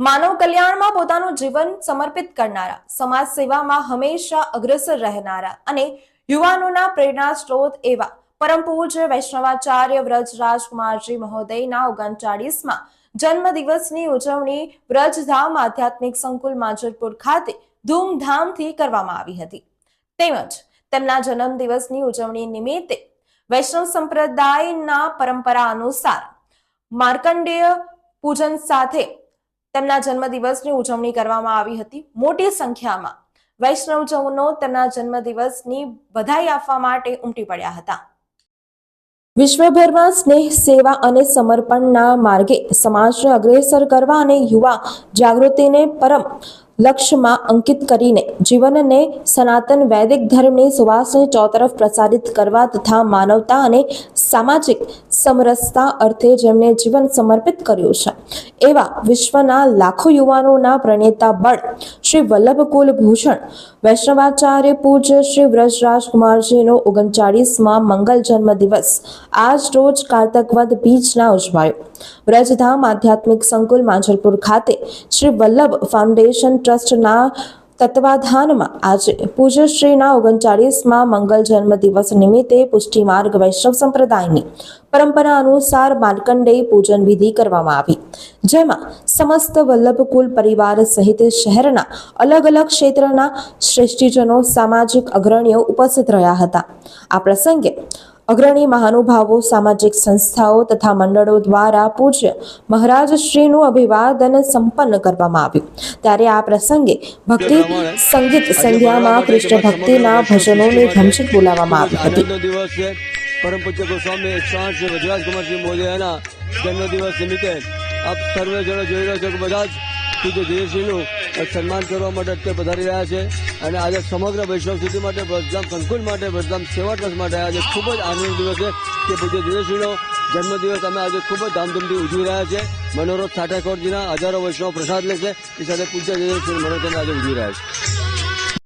માનવ કલ્યાણમાં પોતાનું જીવન સમર્પિત કરનારા, સમાજ સેવામાં હંમેશા અગ્રેસર રહેનારા અને યુવાનોના પ્રેરણા સ્ત્રોત એવા પરમ પૂજ્ય વૈષ્ણવાચાર્ય વ્રજ રાજકુમારજી મહોદયના ઓગણચાળીસમાં જન્મદિવસની ઉજવણી વ્રજધામ આધ્યાત્મિક સંકુલ માજરપુર ખાતે ધૂમધામથી કરવામાં આવી હતી. તેમજ તેમના જન્મદિવસની ઉજવણી નિમિત્તે વૈષ્ણવ સંપ્રદાયના પરંપરા અનુસાર માર્કંડેય પૂજન સાથે તેમના જન્મદિવસની ઉજવણી કરવામાં આવી હતી. મોટી સંખ્યામાં વૈષ્ણવજનો તેમના જન્મદિવસની વધાઈ આપવા માટે ઉમટી પડ્યા હતા. વિશ્વભરમાં સ્નેહ, સેવા અને સમર્પણના માર્ગે સમાજને અગ્રેસર કરવા અને યુવા જાગૃતિને પરમ લક્ષ્યમાં અંકિત કરીને જીવનને સનાતન વૈદિક ધર્મની સુવાસને ચોતરફ પ્રસારિત કરવા તથા માનવતા અને સામાજિક સમરસતા અર્થે જેમને જીવન સમર્પિત કર્યું છે. એવા વિશ્વના લાખો યુવાનોના પ્રણેતા બળ શ્રી વલ્લભ કુલભૂષણ વૈષ્ણવાચાર્ય પૂજ્ય શ્રી વ્રજરાજકુમારજીનો ઓગણચાળીસમાં મંગલ જન્મ દિવસ આજ રોજ કારતકવદ બીજના ઉજવાયો. વ્રજધામ આધ્યાત્મિક સંકુલ માંજલપુર ખાતે શ્રી વલ્લભ ફાઉન્ડેશન ટ્રસ્ટના તત્વાધાનમાં આજે પૂજ્યશ્રીના ઓગણચાળીસમાં મંગલ જન્મ દિવસ નિમિત્તે પુષ્ટિમાર્ગ વૈષ્ણવ સંપ્રદાયની પરંપરા અનુસાર માર્કંડેય પૂજન વિધિ કરવામાં આવી. જેમાં સમસ્ત વલ્લભકુલ પરિવાર સહિત શહેરના અલગ અલગ ક્ષેત્રના શ્રેષ્ઠીજનો સામાજિક અગ્રણીઓ ઉપસ્થિત રહ્યા હતા. આ પ્રસંગે અગ્રણી મહાનુભાવો, સામાજિક સંસ્થાઓ તથા મંડળો દ્વારા પૂજ્ય મહારાજ શ્રીનું અભિવાદન સંપન્ન કરવામાં આવ્યું. ત્યારે આ પ્રસંગે ભક્તિ, સંગીત સંધ્યામાં કૃષ્ણ ભક્તિના ભજનોની રમઝટ બોલાવવામાં આવી હતી. પરમ પૂજ્ય ગોસ્વામી એકસો આઠ શ્રી વજરાજ કુમારજી મોદયાના જન્મદિવસ નિમિત્તે આપ સર્વે જણો જોઈ રહ્યા છો કે બધા જ પૂજ્ય જયશ્રીનું સન્માન કરવા માટે અત્યારે પધારી રહ્યા છે. અને આજે સમગ્ર વૈષ્ણવ સ્થિતિ માટે બ્રજધામ સંકુલ માટે બ્રજધામ સેવા ટ્રસ્ટ માટે આજે ખૂબ જ આનંદ દિવસ છે કે પૂજ્ય જયશ્રીનો જન્મદિવસ અમે આજે ખૂબ જ ધામધૂમથી ઉજવી રહ્યા છે મનોરથ ઠાઠાકોરજીના હજારો વૈષ્ણવ પ્રસાદ લે છે એ સાથે પૂજ્ય જયશ્રી મનોરથ આજે ઉજવી રહ્યા છે.